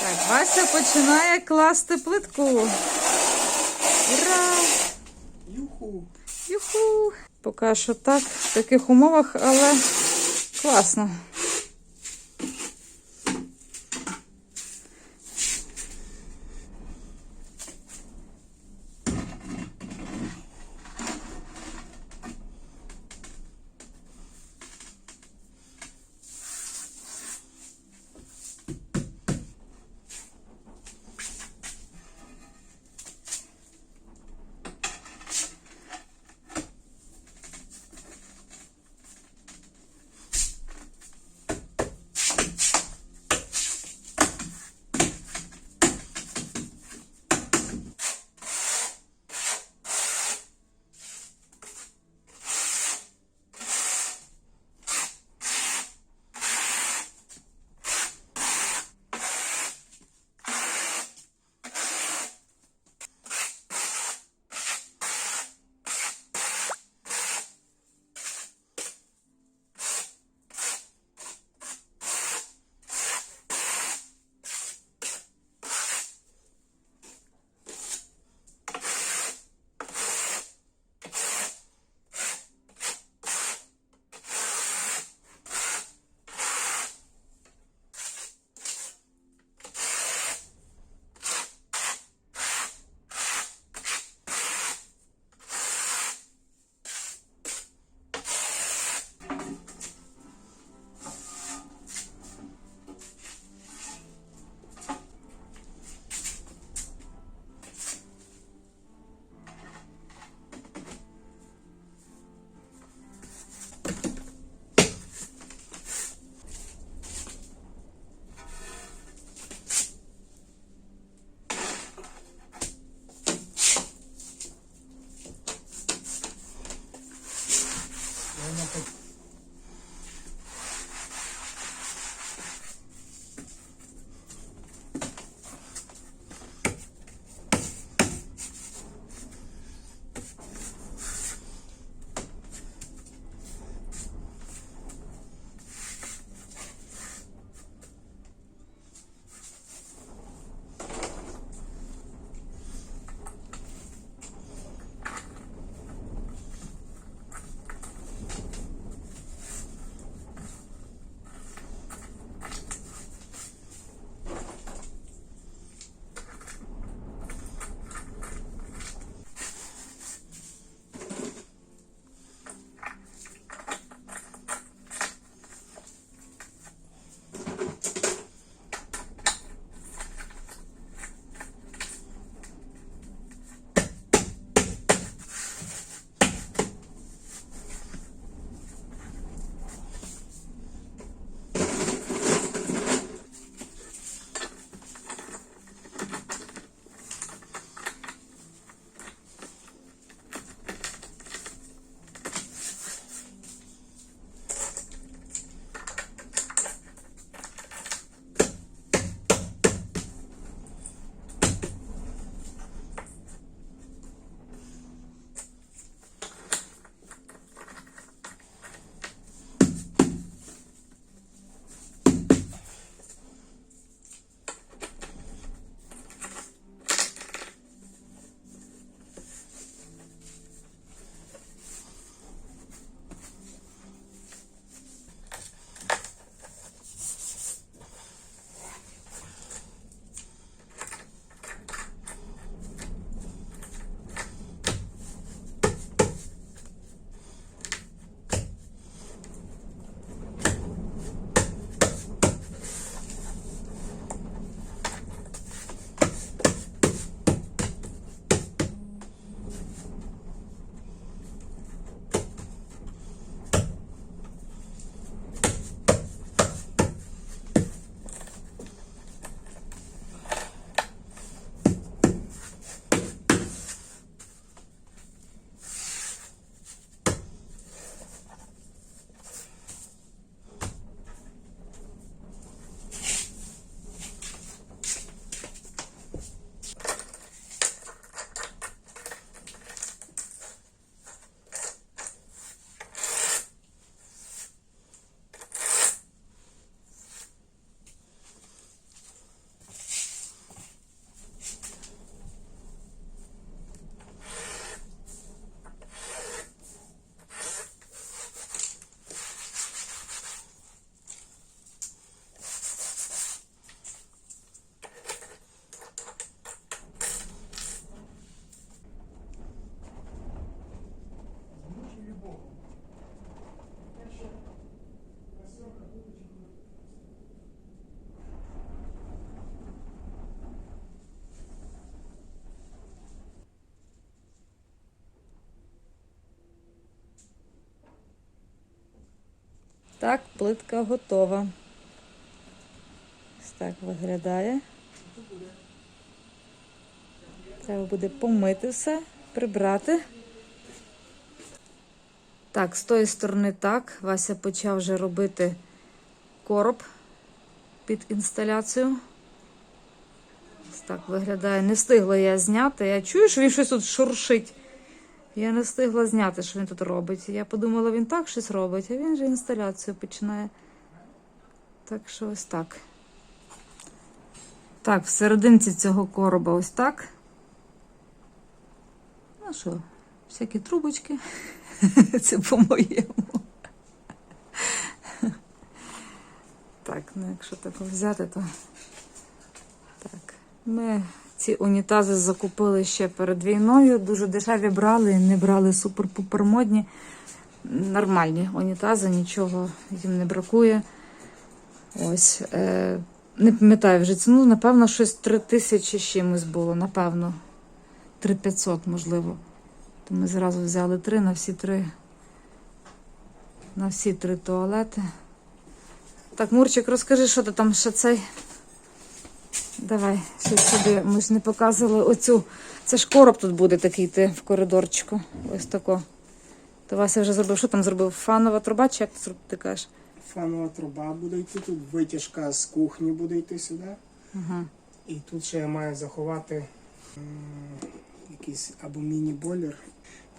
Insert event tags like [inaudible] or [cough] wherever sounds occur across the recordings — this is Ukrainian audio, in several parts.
Так, Вася починає класти плитку. Ура! Юху. Юху! Поки що так, в таких умовах, але класно. Так, плитка готова. Ось так виглядає. Треба буде помити все, прибрати. Так, з тої сторони так. Вася почав вже робити короб під інсталяцію. Ось так виглядає. Не встигла я зняти. Я чую, що він щось тут шуршить. Я не встигла зняти, що він тут робить. Я подумала, він так щось робить, а він же інсталяцію починає. Так що ось так. Так, в серединці цього короба ось так. Ну що, всякі трубочки. [laughs] Це по-моєму. Так, ну якщо так взяти, то так. Ми ці унітази закупили ще перед війною. Дуже дешеві брали, не брали супер-пупер модні. Нормальні унітази, нічого їм не бракує. Ось. Е, не пам'ятаю вже ціну, напевно, щось 3 тисячі чимось було, напевно. 3500, можливо. То ми зразу взяли три на всі три. На всі три туалети. Так, Мурчик, розкажи, що ти там ще цей. Давай, ще сюди. Ми ж не показували оцю. Це ж короб тут буде такий йти в коридорчику. Ось тако. То Вася вже зробив. Що там зробив? Фанова труба, чи як ти кажеш? Фанова труба буде йти тут, витяжка з кухні буде йти сюди. Ага. І тут ще я маю заховати м, якийсь або міні-бойлер.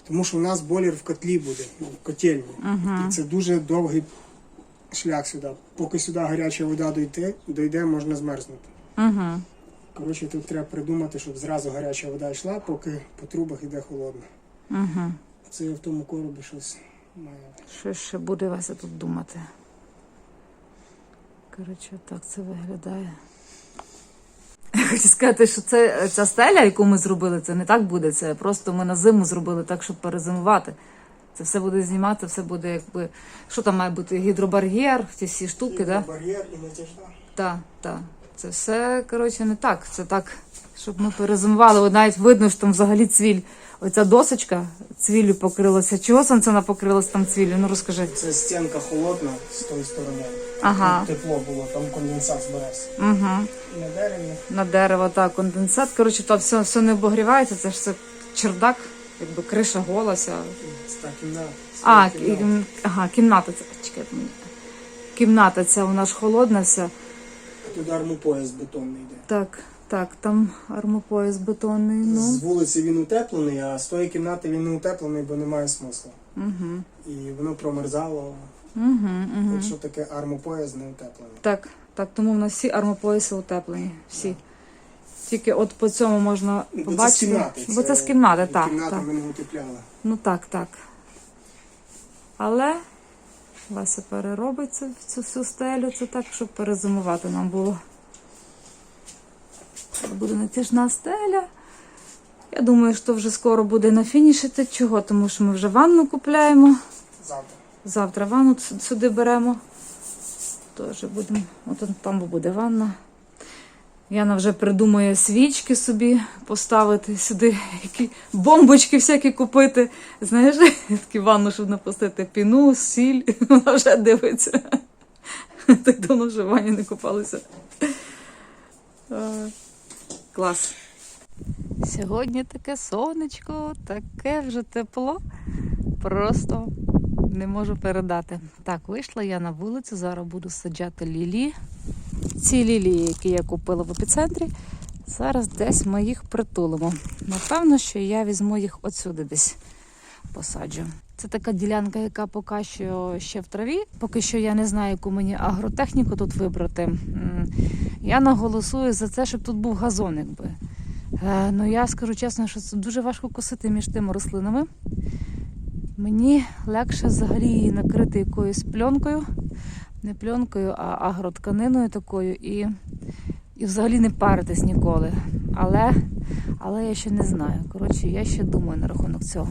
Тому що у нас бойлер в котлі буде, ну, в котельні. Ага. І це дуже довгий шлях сюди. Поки сюди гаряча вода дойде, дойде, можна змерзнути. Ага. Коротше, тут треба придумати, щоб зразу гаряча вода йшла, поки по трубах йде холодна. Ага. Це я в тому коробі щось маю. Що ще буде Вася тут думати? Коротше, так це виглядає. Я хочу сказати, що це ця стеля, яку ми зробили, це не так буде. Це просто ми на зиму зробили так, щоб перезимувати. Це все буде знімати, все буде якби. Що там має бути? Гідробар'єр, ці всі штуки, так? Да? бар'єр і натяжна. Так, так. Це все, коротше, не так. Це так, щоб ми перезимували. От навіть видно, що там взагалі цвіль. Оця досочка цвіллю покрилася. Чого сонце вона покрилася там цвіллю? Ну розкажи. Це стінка холодна з тої сторони. Ага. Тут тепло було, там конденсат збереться. Угу. І на дереві. На дерево, так, конденсат. Коротше, то все, все не обогрівається, це ж все чердак, якби криша голася. Це та кімната. А, кімната. ага, кімната мені. Кімната ця вона ж холодна вся. Тут армопояс бетонний йде. Так, так, там армопояс бетонний. Ну. З вулиці він утеплений, а з тої кімнати він не утеплений, бо немає смислу. Угу. І воно промерзало. Угу, угу. Якщо таке армопояс не утеплений. Так, так, тому в нас всі армопояси утеплені. Всі. Тільки от по цьому можна Ну, Бо це з побачити. кімнати. Бо це з кімнати, так. Кімната так. ми не утепляли. Ну так, так. Але Вася переробить цю, цю всю стелю, це так, щоб перезимувати нам було. Це Буде натяжна стеля. Я думаю, що вже скоро буде на фініші. Та Чого? Тому що ми вже ванну купляємо. Завтра. Завтра ванну сюди беремо. Теж будемо. От там буде ванна. Яна вже придумує свічки собі поставити сюди, які бомбочки всякі купити. Знаєш, [laughs] такі ванну, щоб напустити піну, сіль. [laughs] Вона вже дивиться. [laughs] Так давно вже в ванні не купалися. Клас. Сьогодні таке сонечко, таке вже тепло. Просто не можу передати. Так, вийшла я на вулицю, зараз буду саджати лілі. Ці лілії, які я купила в епіцентрі, зараз десь ми їх притулимо. Напевно, що я візьму їх отсюди десь посаджу. Це така ділянка, яка поки що ще в траві. Поки що я не знаю, яку мені агротехніку тут вибрати. Я наголосую за це, щоб тут був газон, якби. Е, Ну я скажу чесно, що це дуже важко косити між тими рослинами. Мені легше взагалі її накрити якоюсь пленкою, не пленкою, а агротканиною такою, і, і взагалі не паритись ніколи. Але, але я ще не знаю. Коротше, я ще думаю на рахунок цього.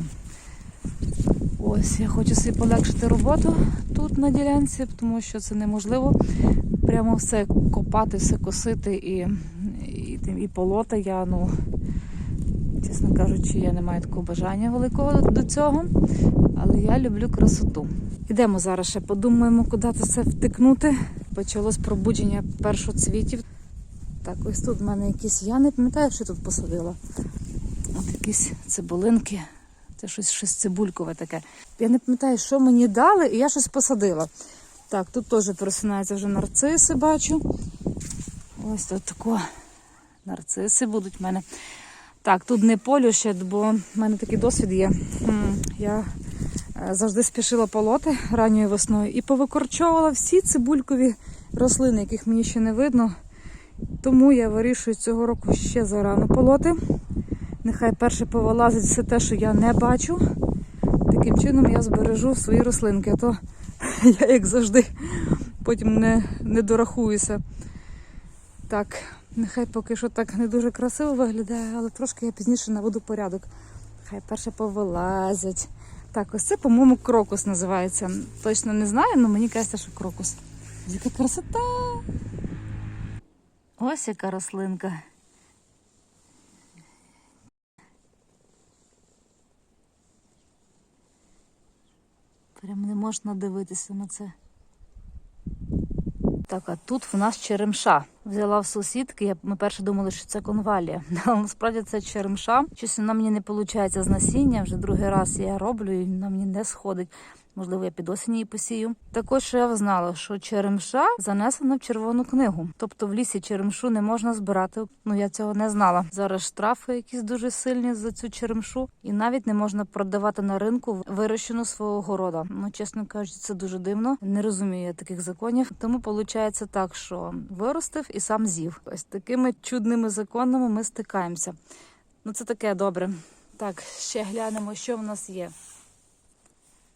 Ось я хочу собі полегшити роботу тут на ділянці, тому що це неможливо. Прямо все копати, все косити і, і, і полоти я ну Чесно кажучи, я не маю такого бажання великого до- цього, але я люблю красоту. Ідемо зараз ще подумаємо, куди це все втикнути. Почалось пробудження першоцвітів. Так, ось тут в мене якісь. Я не пам'ятаю, що тут посадила. От якісь цибулинки. Це щось, щось цибулькове таке. Я не пам'ятаю, що мені дали, і я щось посадила. Так, тут теж просинаються вже нарциси, бачу. Ось тут тако. Нарциси будуть в мене. Так, тут не полю ще, бо в мене такий досвід є. Я е, завжди спішила полоти ранньою весною і повикорчовувала всі цибулькові рослини, яких мені ще не видно. Тому я вирішую цього року ще зарано полоти. Нехай перше повилазить все те, що я не бачу. Таким чином я збережу свої рослинки, а то [laughs] я, як завжди, потім не, не дорахуюся. Так, нехай поки що так не дуже красиво виглядає, але трошки я пізніше наведу порядок. Хай перше повилазять. Так, ось це, по-моєму, крокус називається. Точно не знаю, але мені кажеться, що крокус. Яка красота! Ось яка рослинка. Прям не можна дивитися на це. Так, а тут в нас черемша. Взяла в сусідки. Ми перше думали, що це конвалія. [laughs] Але насправді це черемша. Щось вона мені не виходить з насіння. Вже другий раз я роблю і вона мені не сходить. Можливо, я під осінь її посію. Також я знала, що черемша занесена в червону книгу. Тобто в лісі черемшу не можна збирати. Ну я цього не знала. Зараз штрафи якісь дуже сильні за цю черемшу, і навіть не можна продавати на ринку вирощену свого города. Ну чесно кажучи, це дуже дивно. Не розумію я таких законів. Тому виходить так, що виростив і сам з'їв. Ось такими чудними законами ми стикаємося. Ну це таке добре. Так, ще глянемо, що в нас є.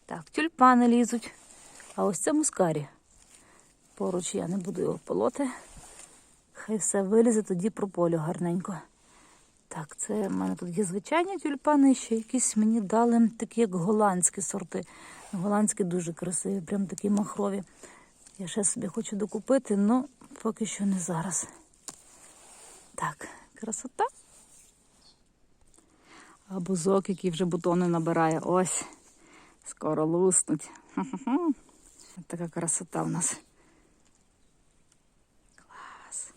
Так, тюльпани лізуть. А ось це мускарі. Поруч я не буду його полоти. Хай все вилізе, тоді прополю гарненько. Так, це в мене тут є звичайні тюльпани, ще якісь мені дали такі, як голландські сорти. Голландські дуже красиві, прям такі махрові. Я ще собі хочу докупити, але поки що не зараз. Так, красота. А бузок, який вже бутони набирає. Ось. Скоро луснуть. Ху-ху-ху. Така красота у нас. Клас.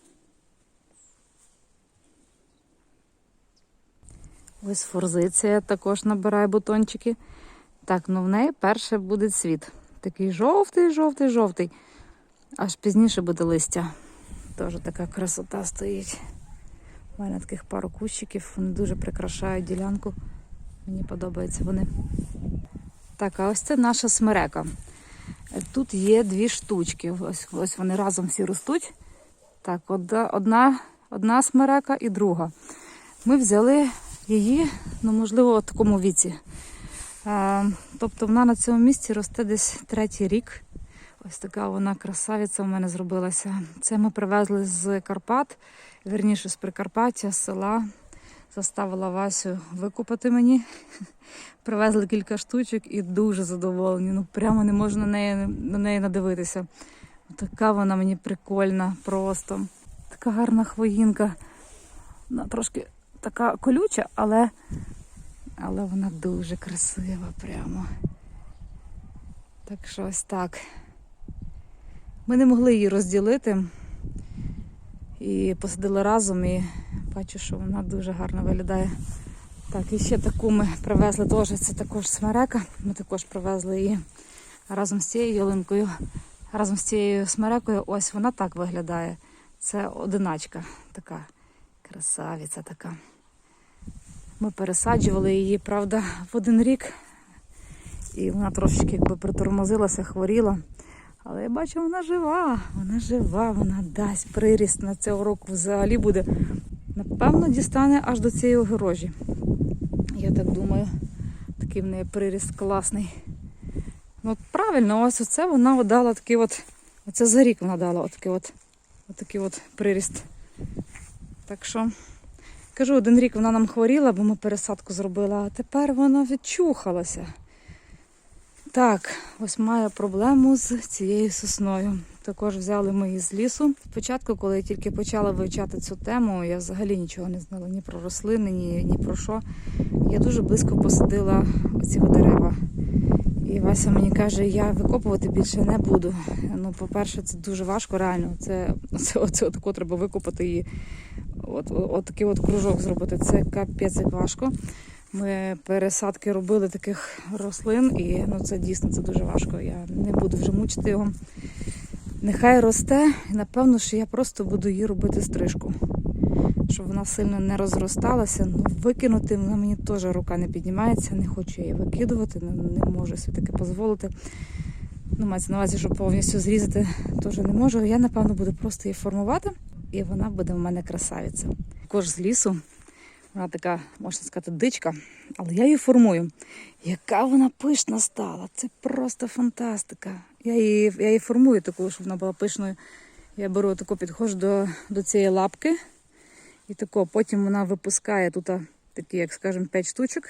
Ось форзиція також набирає бутончики. Так, ну в неї перше буде цвіт. Такий жовтий, жовтий, жовтий. Аж пізніше буде листя. Теж така красота стоїть. У мене таких пару кущиків, вони дуже прикрашають ділянку. Мені подобаються вони. Так, а ось це наша смерека. Тут є дві штучки. Ось, ось вони разом всі ростуть. Так, одна, одна, смерека і друга. Ми взяли її, ну, можливо, в такому віці. А, тобто вона на цьому місці росте десь третій рік. Ось така вона красавиця у мене зробилася. Це ми привезли з Карпат, верніше з Прикарпаття, з села. Заставила Васю викупати мені. [laughs] Привезли кілька штучок і дуже задоволені. Ну прямо не можна на неї, на неї надивитися. Така вона мені прикольна, просто. Така гарна хвоїнка. Вона трошки така колюча, але, але вона дуже красива прямо. Так що ось так. Ми не могли її розділити і посадили разом, і бачу, що вона дуже гарно виглядає. Так, і ще таку ми привезли теж, це також смерека. Ми також привезли її разом з цією ялинкою, разом з цією смерекою. Ось вона так виглядає. Це одиначка така красавиця така. Ми пересаджували її, правда, в один рік. І вона трошечки якби притормозилася, хворіла. Але я бачу, вона жива, вона жива, вона дасть приріст на цього року взагалі буде. Напевно, дістане аж до цієї огорожі. Я так думаю, такий в неї приріст класний. Ну, от правильно, ось оце вона дала такий от. Оце за рік вона дала отакий от, отакий от приріст. Так що, кажу, один рік вона нам хворіла, бо ми пересадку зробили, а тепер вона відчухалася. Так, ось маю проблему з цією сосною. також взяли ми із лісу. Спочатку, коли я тільки почала вивчати цю тему, я взагалі нічого не знала ні про рослини, ні, ні про що. Я дуже близько посадила оці дерева. І Вася мені каже, я викопувати більше не буду. Ну, по-перше, це дуже важко, реально. Це, це, оце отако треба викопати і от, от такий от кружок зробити. Це капець як важко. Ми пересадки робили таких рослин, і ну, це дійсно це дуже важко. Я не буду вже мучити його. Нехай росте, і напевно, що я просто буду їй робити стрижку. Щоб вона сильно не розросталася. Ну, викинути вона мені теж рука не піднімається, не хочу її викидувати, не, можу собі таке дозволити. Ну, мається на увазі, щоб повністю зрізати, теж не можу. Я, напевно, буду просто її формувати, і вона буде в мене красавиця. Також з лісу. Вона така, можна сказати, дичка, але я її формую. Яка вона пишна стала! Це просто фантастика. Я її, я її формую таку, щоб вона була пишною. Я беру таку, підходжу до, до цієї лапки, і тако, потім вона випускає тут такі, як скажемо, 5 штучок,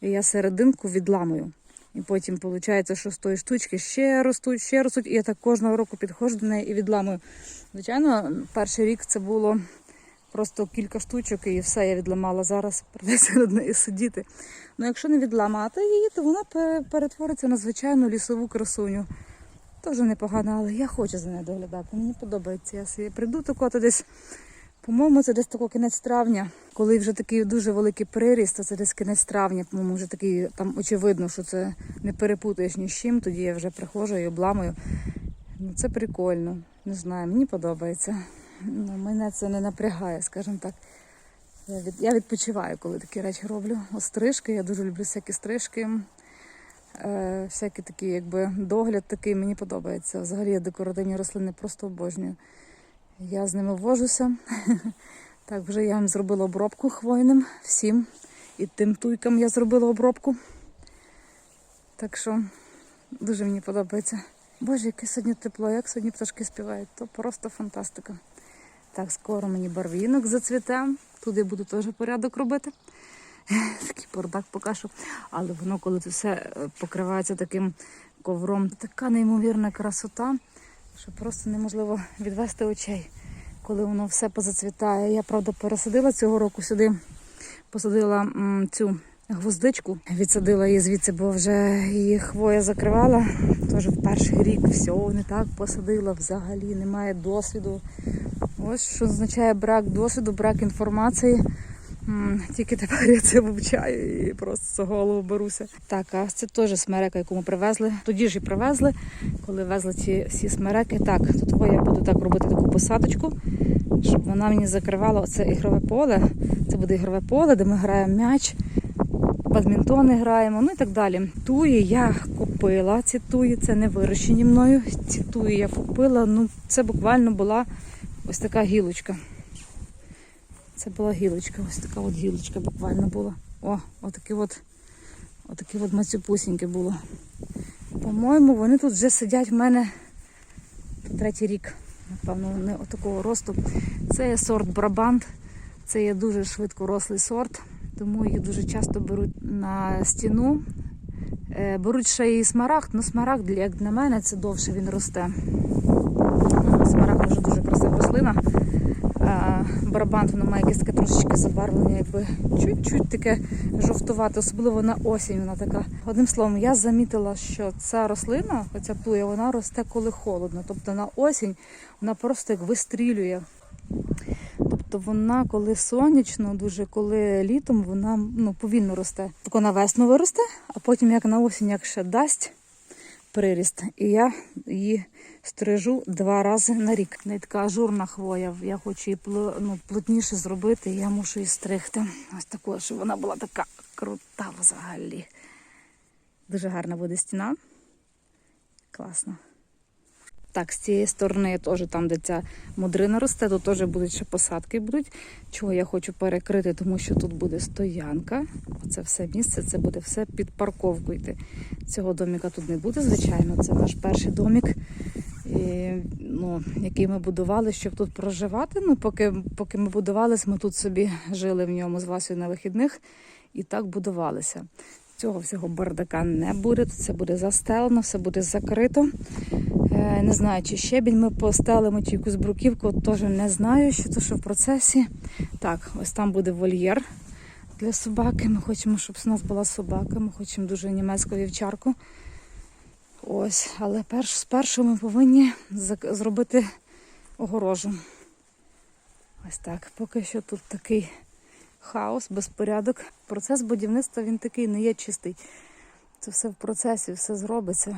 і я серединку відламую. І потім виходить, що з тої штучки ще ростуть, ще ростуть, і я так кожного року підходжу до неї і відламую. Звичайно, перший рік це було просто кілька штучок і все, я відламала. Зараз придеться над нею сидіти. Ну, якщо не відламати її, то вона перетвориться на звичайну лісову красуню. Теж непогано, але я хочу за нею доглядати. Мені подобається. Я собі прийду тако то десь, по-моєму, це десь тако кінець травня, коли вже такий дуже великий приріст, то це десь кінець травня, по-моєму, вже такий там очевидно, що це не перепутаєш ні з чим, тоді я вже приходжу і обламую. Ну, це прикольно. Не знаю, мені подобається. Ну, мене це не напрягає, скажімо так. Я, від, я відпочиваю, коли такі речі роблю. Стрижки, я дуже люблю всякі стрижки. Е, всякий такий, якби догляд такий мені подобається. Взагалі я декоративні рослини просто обожнюю. Я з ними ввожуся. [laughs] Так, вже я їм зробила обробку хвойним всім. І тим туйкам я зробила обробку. Так що дуже мені подобається. Боже, яке сьогодні тепло, як сьогодні пташки співають, то просто фантастика. Так, скоро мені барвінок зацвіте. Туди буду теж порядок робити. [laughs] Такий бардак покажу. Але воно, коли це все е, покривається таким ковром, така неймовірна красота, що просто неможливо відвести очей, коли воно все позацвітає. Я, правда, пересадила цього року сюди, посадила м, цю гвоздичку, відсадила її звідси, бо вже її хвоя закривала. Тож в перший рік все не так посадила, взагалі немає досвіду. Ось що означає брак досвіду, брак інформації. Тільки тепер я це вивчаю і просто за голову беруся. Так, а це теж смерека, яку ми привезли. Тоді ж і привезли, коли везли ці всі смереки. Так, тут я буду так робити таку посадочку, щоб вона мені закривала оце ігрове поле. Це буде ігрове поле, де ми граємо м'яч, бадмінтони граємо, ну і так далі. Туї я купила. Ці туї це не вирощені мною. Ці туї я купила. Ну, це буквально була ось така гілочка. Це була гілочка, ось така от гілочка буквально була. О, отакі от, отакі от мацюпусінькі було. По-моєму, вони тут вже сидять в мене третій рік. Напевно, вони отакого росту. Це є сорт Брабант. Це є дуже швидко рослий сорт, тому їх дуже часто беруть на стіну. Е, Беруть ще і смарагд, ну смарагд, як на мене, це довше він росте. Смарагд дуже дуже красива рослина. Барабан воно має якесь таке трошечки забарвлення, якби чуть-чуть таке жовтувате, особливо на осінь вона така. Одним словом, я замітила, що ця рослина, оця туя, вона росте коли холодно. Тобто на осінь вона просто як вистрілює. Тобто вона, коли сонячно, дуже коли літом, вона ну, повільно росте. Тако на весну виросте, а потім як на осінь, як ще дасть приріст. І я її стрижу два рази на рік. Не така ажурна хвоя. Я хочу її ну, плотніше зробити, і я мушу її стригти. Ось такою, щоб вона була така крута взагалі. Дуже гарна буде стіна. Класно. Так, з цієї сторони теж там, де ця мудрина росте, то теж будуть ще посадки будуть. Чого я хочу перекрити, тому що тут буде стоянка. Оце все місце, це буде все під парковку йти. Цього доміка тут не буде, звичайно. Це наш перший домік, і, ну, який ми будували, щоб тут проживати. Ну, поки, поки ми будувалися, ми тут собі жили в ньому з Васею на вихідних і так будувалися. Цього всього бардака не буде. Тут все буде застелено, все буде закрито. Е, Не знаю, чи щебінь ми постелимо чи якусь бруківку, теж не знаю, що то що в процесі. Так, ось там буде вольєр для собаки. Ми хочемо, щоб у нас була собака. Ми хочемо дуже німецьку вівчарку. Ось, але перш, спершу ми повинні зробити огорожу. Ось так. Поки що тут такий хаос, безпорядок. Процес будівництва він такий не є чистий. Це все в процесі, все зробиться.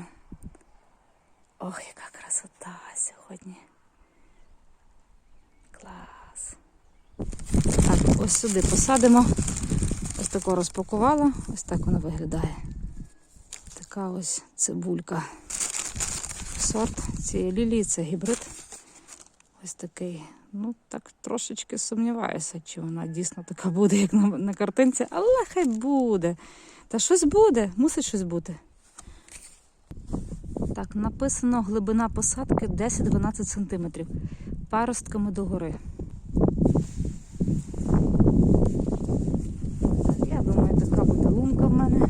Ох, яка красота сьогодні. Клас. Так, ось сюди посадимо. Ось тако розпакувала. Ось так вона виглядає. Така ось цибулька. Сорт цієї лілії це гібрид. Ось такий. Ну, так трошечки сумніваюся, чи вона дійсно така буде, як на, на картинці, але хай буде. Та щось буде, мусить щось бути. Так, написано глибина посадки 10-12 см. Паростками догори. Я думаю, така буде лунка в мене.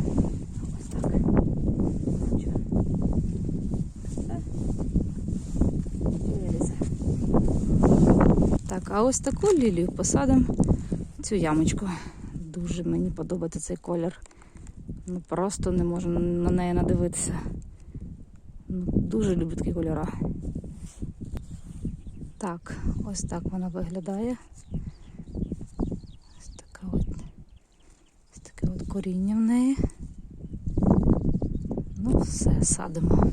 Ось так. Чо? Все. Вилізе. А ось таку лілію посадимо цю ямочку. Дуже мені подобається цей колір. Ну просто не можу на неї надивитися. Ну, дуже люблю такі кольори. Так, ось так вона виглядає. Ось таке от, ось таке от коріння в неї. Ну, все, садимо.